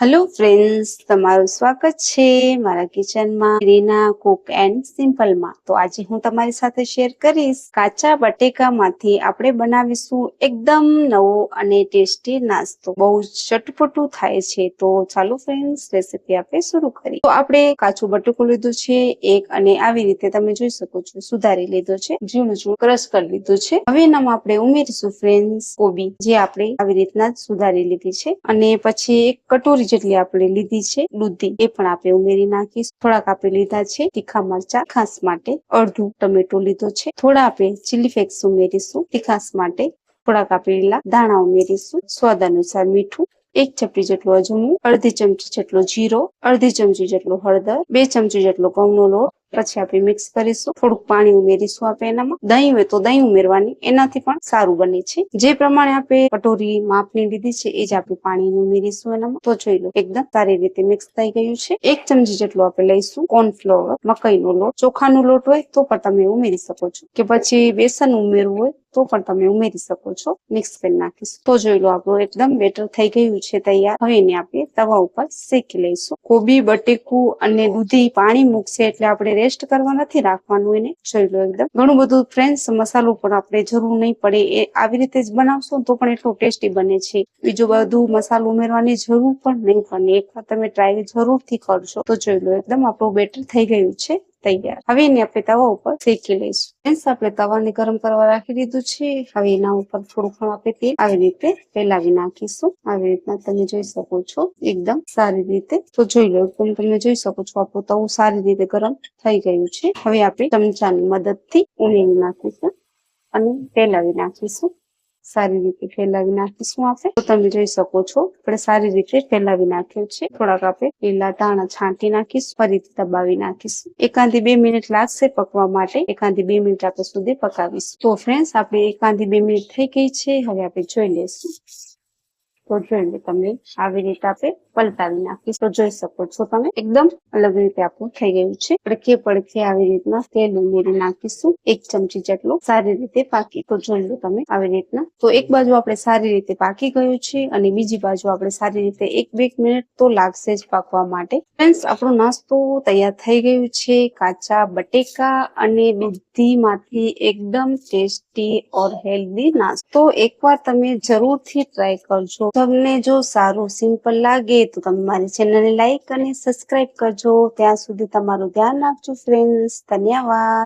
Hello friends તમારું સ્વાગત છે મારા કિચનમાં રીના કુક એન્ડ સિમ્પલમાં તો આજે હું તમારી સાથે શેર કરીશ કાચા બટેકામાંથી આપણે બનાવીશું એકદમ નવો અને ટેસ્ટી નાસ્તો. બહુ ચટપટું થાય છે. તો ચાલો ફ્રેન્ડ્સ રેસીપી આપણે શરૂ કરીએ. તો આપણે કાચું બટેકું લીધું છે, એક અને આવી રીતે તમે જોઈ શકો છો, સુધારી લીધો છે, ઝીણું ઝીણું ક્રશ કરી લીધું છે. હવે એનામાં આપણે ઉમેરીશું ફ્રેન્ડ્સ કોબી, જે આપણે આવી રીતના સુધારી લીધી છે. અને પછી એક કટોરી જેટલી આપણે લીધી છે, દૂધી એ પણ આપણે ઉમેરી નાખીશું. થોડાક આપણે લીધા છે, તીખા મરચા, ખાસ માટે અડધું ટમેટો લીધો છે. થોડા આપણે ચીલી ફ્લેક્સ ઉમેરીશું, તીખાસ માટે થોડાક આપણે લીલા દાણા ઉમેરીશું. સ્વાદ અનુસાર મીઠું, એક ચપટી જેટલું અજમું, અડધી ચમચી જેટલો જીરો, અડધી ચમચી જેટલો હળદર, બે ચમચી જેટલો ઘઉંનો લોટ પછી આપણે મિક્સ કરીશું. થોડુંક પાણી ઉમેરીશું આપણે એનામાં. દહીં હોય તો દહીં ઉમેરવાની. એનાથી પણ સારું બને છે. જે પ્રમાણે આપણે કટોરી માપની લીધી છે, એ જ આપણે પાણી ઉમેરીશું એનામાં. તો જોઈ લો, એકદમ સારી રીતે મિક્સ થઈ ગયું છે. એક ચમચી જેટલું આપણે લઈશું કોર્નફ્લોર મકાઈનો લોટ. ચોખાનો લોટ હોય તો પણ તમે ઉમેરી શકો છો. કે પછી બેસન ઉમેરવું હોય તો પણ તમે ઉમેરી શકો છો. મિક્સ કરી નાખીશું. તો જોઈ લો, આપણું એકદમ બેટર થઈ ગયું છે, તૈયાર. હવે એને આપણે તવા ઉપર શેકી લઈશું. કોબી, બટેકું અને દૂધી પાણી મૂકશે એટલે આપણે રેસ્ટ કરવા નથી રાખવાનું એને લો એકદમ. ઘણું બધું ફ્રેન્ડ્સ મસાલો પણ આપણે જરૂર નહીં પડે એ આવી રીતે જ બનાવશો તો પણ એટલું ટેસ્ટી બને છે. બીજું બધું મસાલો ઉમેરવાની જરૂર પણ નહીં બને એકવાર તમે ટ્રાય જરૂરથી કરશો તો જોઈ લો એકદમ આપણું બેટર થઈ ગયું છે. તૈયાર. હવે એને આપણે તવા ઉપર શેકી લઈશું. ફ્રેન્ડ્સ આપણે તવાને ગરમ કરવા રાખી દીધું છે. હવે એના ઉપર થોડું ઘણું આપણે તેલ આવી રીતે ફેલાવી નાખીશું. આવી રીતના તમે જોઈ શકો છો. એકદમ સારી રીતે. તો જોઈ લો, એકદમ તમે જોઈ શકો છો, આપણું તવું સારી રીતે ગરમ થઈ ગયું છે. હવે આપણે ચમચાની મદદથી ઉમેરી નાખીશું અને ફેલાવી નાખીશું. સારી રીતે ફેલાવી નાખીશું આપણે. તો તમે જોઈ શકો છો, આપણે સારી રીતે ફેલાવી નાખ્યું છે. થોડાક આપણે લીલા દાણા છાંટી નાખીશું, ફરીથી દબાવી નાખીશું. એકાંતી બે મિનિટ લાગશે પકવા માટે એકાંતી બે મિનિટ આપણે સુધી પકાવીશું. તો ફ્રેન્ડ્સ આપણે એકાંતી બે મિનિટ થઈ ગઈ છે, હવે આપણે જોઈ લેશું તો જોઈ લો તમે આવી રીતે આપણે પલટાવી નાખીશ તો જોઈ શકો છો તમે, એકદમ અલગ રીતે આપણું થઈ ગયું છે. પડખે પડખે આવી રીતના તેલ ઉમેરી નાખીશું, એક ચમચી જેટલું સારી રીતે પાકી. તો જોઈ લો તમે આવી રીતના. તો એક બાજુ આપણે સારી રીતે પાકી ગયું છે અને બીજી બાજુ આપણે સારી રીતે એક બે મિનિટ તો લાગશે જ પાકવા માટે. ફ્રેન્ડ્સ, આપણો નાસ્તો તૈયાર થઈ ગયું છે, કાચા બટેકા અને દૂધીમાંથી એકદમ ટેસ્ટી ઓર હેલ્ધી નાસ્તો. એકવાર તમે જરૂરથી ટ્રાય કરજો. તમને જો સારું સિમ્પલ લાગે તો તમે મારી ચેનલને લાઈક અને સબસ્ક્રાઇબ કરજો. ત્યાં સુધી તમારું ધ્યાન રાખજો ફ્રેન્ડ્સ ધન્યવાદ.